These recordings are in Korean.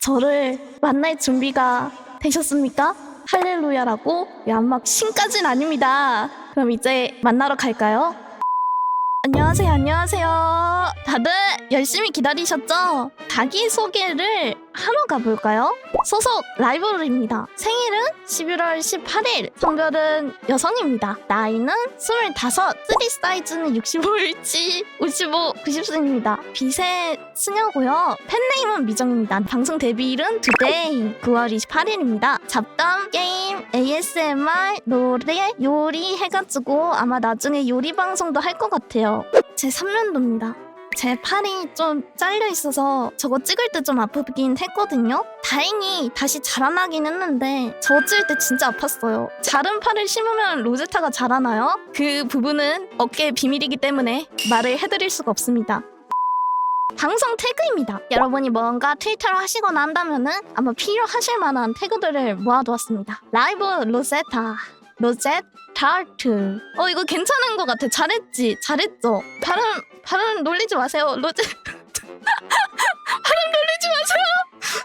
저를 만날 준비가 되셨습니까? 할렐루야라고 야막 신까진 아닙니다. 그럼 이제 만나러 갈까요? 안녕하세요, 안녕하세요. 다들 열심히 기다리셨죠? 자기소개를 하러 가볼까요? 소속 라이벌입니다. 생일은 11월 18일, 성별은 여성입니다. 나이는 25, 3 사이즈는 65일치, 55, 90cm입니다. 빛의 수녀고요. 팬네임은 미정입니다. 방송 데뷔일은 today, 9월 28일입니다. 잡담, 게임, ASMR, 노래, 요리 해가지고 아마 나중에 요리 방송도 할 것 같아요. 제 3년도입니다. 제 팔이 좀 잘려 있어서 저거 찍을 때 좀 아프긴 했거든요. 다행히 다시 자라나긴 했는데 저거 찍을 때 진짜 아팠어요. 자른 팔을 심으면 로제타가 자라나요? 그 부분은 어깨의 비밀이기 때문에 말을 해드릴 수가 없습니다. 방송 태그입니다. 여러분이 뭔가 트위터를 하시거나 한다면은 아마 필요하실 만한 태그들을 모아두었습니다. 라이브 로제타, 로제트 타르트. 어 이거 괜찮은 것 같아. 잘했지, 잘했죠. 발음 발음 놀리지 마세요. 로제 발음 놀리지 마세요.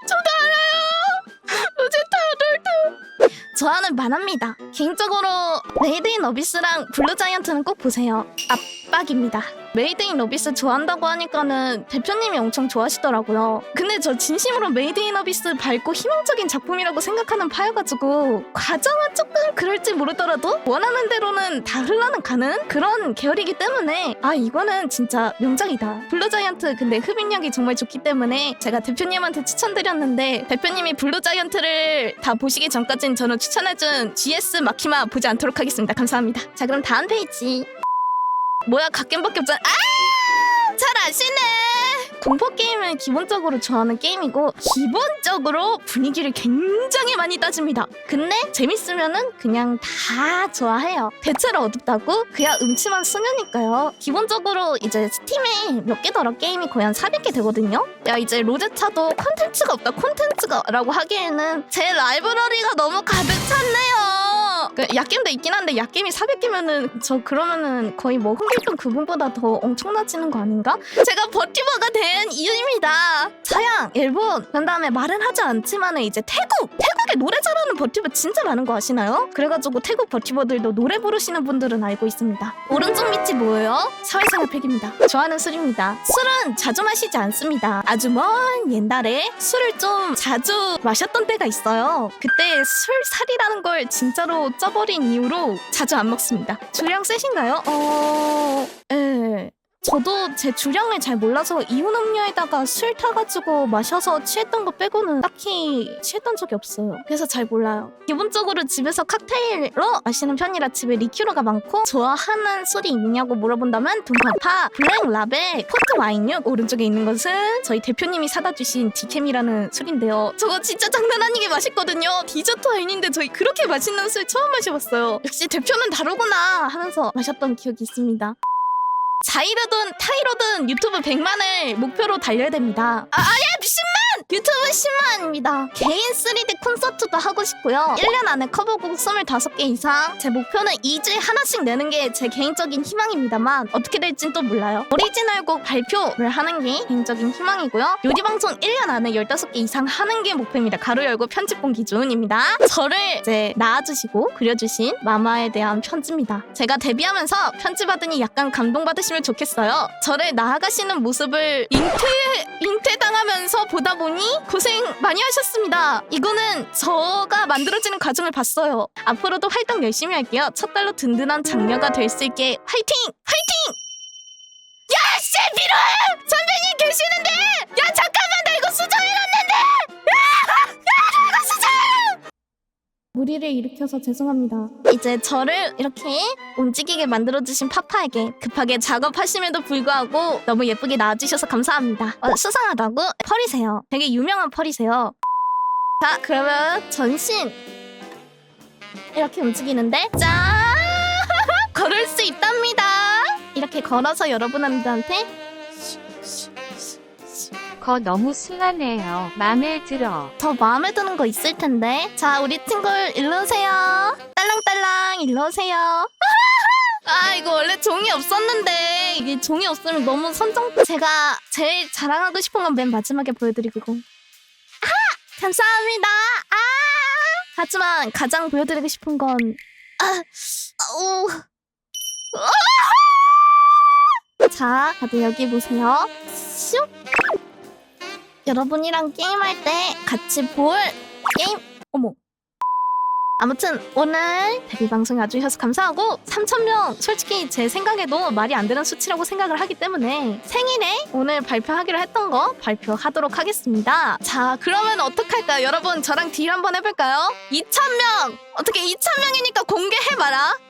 저도 알아요. 로제타 타르트. 좋아하는 만화입니다. 개인적으로 메이드 인 어비스랑 블루 자이언트는 꼭 보세요. 압박입니다. 메이드 인 어비스 좋아한다고 하니까는 대표님이 엄청 좋아하시더라고요. 근데 저 진심으로 메이드 인 어비스 밝고 희망적인 작품이라고 생각하는 파여가지고 과정은 조금 그럴지 모르더라도 원하는 대로는 다 흘러가는 그런 계열이기 때문에 아 이거는 진짜 명작이다. 블루 자이언트 근데 흡입력이 정말 좋기 때문에 제가 대표님한테 추천드렸는데 대표님이 블루 자이언트를 다 보시기 전까지는 저는 추천해준 GS 마키마 보지 않도록 하겠습니다. 감사합니다. 자 그럼 다음 페이지. 뭐야 갓겜밖에 없잖아. 아! 잘 아시네. 공포 게임은 기본적으로 좋아하는 게임이고 기본적으로 분위기를 굉장히 많이 따집니다. 근데 재밌으면은 그냥 다 좋아해요. 대체로 어둡다고? 그야 음침한 소녀니까요. 기본적으로 이제 스팀에 몇 개더라 게임이 거의 한 400개 되거든요. 야 이제 로제차도 콘텐츠가 없다 콘텐츠가 라고 하기에는 제 라이브러리가 너무 가득 찼네요. 그 약겜도 있긴 한데 약겜이 400개면은 저 그러면은 거의 뭐 흥길동 그분보다 더 엄청나지는 거 아닌가? 제가 버티버가 된 이유입니다. 서양, 일본, 그 다음에 말은 하지 않지만은 이제 태국! 태국에 노래 잘하는 버티버 진짜 많은 거 아시나요? 그래가지고 태국 버티버들도 노래 부르시는 분들은 알고 있습니다. 오른쪽 밑이 뭐예요? 사회생활 팩입니다. 좋아하는 술입니다. 술은 자주 마시지 않습니다. 아주 먼 옛날에 술을 좀 자주 마셨던 때가 있어요. 그때 술살이라는 걸 진짜로 쪄버린 이후로 자주 안 먹습니다. 주량 세신가요? 어... 예. 저도 제 주량을 잘 몰라서 이온 음료에다가 술 타가지고 마셔서 취했던 거 빼고는 딱히 취했던 적이 없어요. 그래서 잘 몰라요. 기본적으로 집에서 칵테일로 마시는 편이라 집에 리큐르가 많고 좋아하는 술이 있냐고 물어본다면 둠파파, 블랙 라벨, 포트 와인육 오른쪽에 있는 것은 저희 대표님이 사다 주신 디캠이라는 술인데요. 저거 진짜 장난 아니게 맛있거든요. 디저트 와인인데 저희 그렇게 맛있는 술 처음 마셔봤어요. 역시 대표는 다르구나 하면서 마셨던 기억이 있습니다. 자이로든 타이로든 유튜브 100만을 목표로 달려야 됩니다. 아! 10만! 유튜브 10만입니다. 개인 3D 콘서트도 하고 싶고요. 1년 안에 커버곡 25개 이상. 제 목표는 2주에 하나씩 내는 게 제 개인적인 희망입니다만 어떻게 될진 또 몰라요. 오리지널 곡 발표를 하는 게 개인적인 희망이고요. 요리 방송 1년 안에 15개 이상 하는 게 목표입니다. 가로 열고 편집본 기준입니다. 저를 이제 낳아주시고 그려주신 마마에 대한 편지입니다. 제가 데뷔하면서 편지 받으니 약간 감동받으시면 좋겠어요. 저를 나아가시는 모습을 잉태, 잉태당하면서 보다 보니 고생 많이 하셨습니다. 이거는 저가 만들어지는 과정을 봤어요. 앞으로도 활동 열심히 할게요. 첫 달로 든든한 장녀가 될 수 있게 화이팅! 화이팅! 야, 씨, 미로야! 선배님 계시는데! 무리를 일으켜서 죄송합니다. 이제 저를 이렇게 움직이게 만들어주신 파파에게 급하게 작업하심에도 불구하고 너무 예쁘게 나와주셔서 감사합니다. 어, 수상하다고? 펄이세요. 되게 유명한 펄이세요. 자, 그러면 전신 이렇게 움직이는데 짠! 걸을 수 있답니다. 이렇게 걸어서 여러분들한테 거 너무 순하네요. 맘에 들어. 더 마음에 드는 거 있을 텐데. 자, 우리 친구 일로 오세요. 딸랑딸랑 일로 오세요. 아 이거 원래 종이 없었는데 이게 종이 없으면 너무 선정 제가 제일 자랑하고 싶은 건 맨 마지막에 보여드리고 아 감사합니다 아 하지만 가장 보여드리고 싶은 건 아, 오. 아! 자 다들 여기 보세요 슉 여러분이랑 게임할 때 같이 볼 게임 어머 아무튼 오늘 데뷔 방송에 와주셔서 감사하고 3,000명 솔직히 제 생각에도 말이 안 되는 수치라고 생각을 하기 때문에 생일에 오늘 발표하기로 했던 거 발표하도록 하겠습니다. 자 그러면 어떡할까요? 여러분 저랑 딜 한번 해볼까요? 2,000명! 어떻게 2,000명이니까 공개해봐라.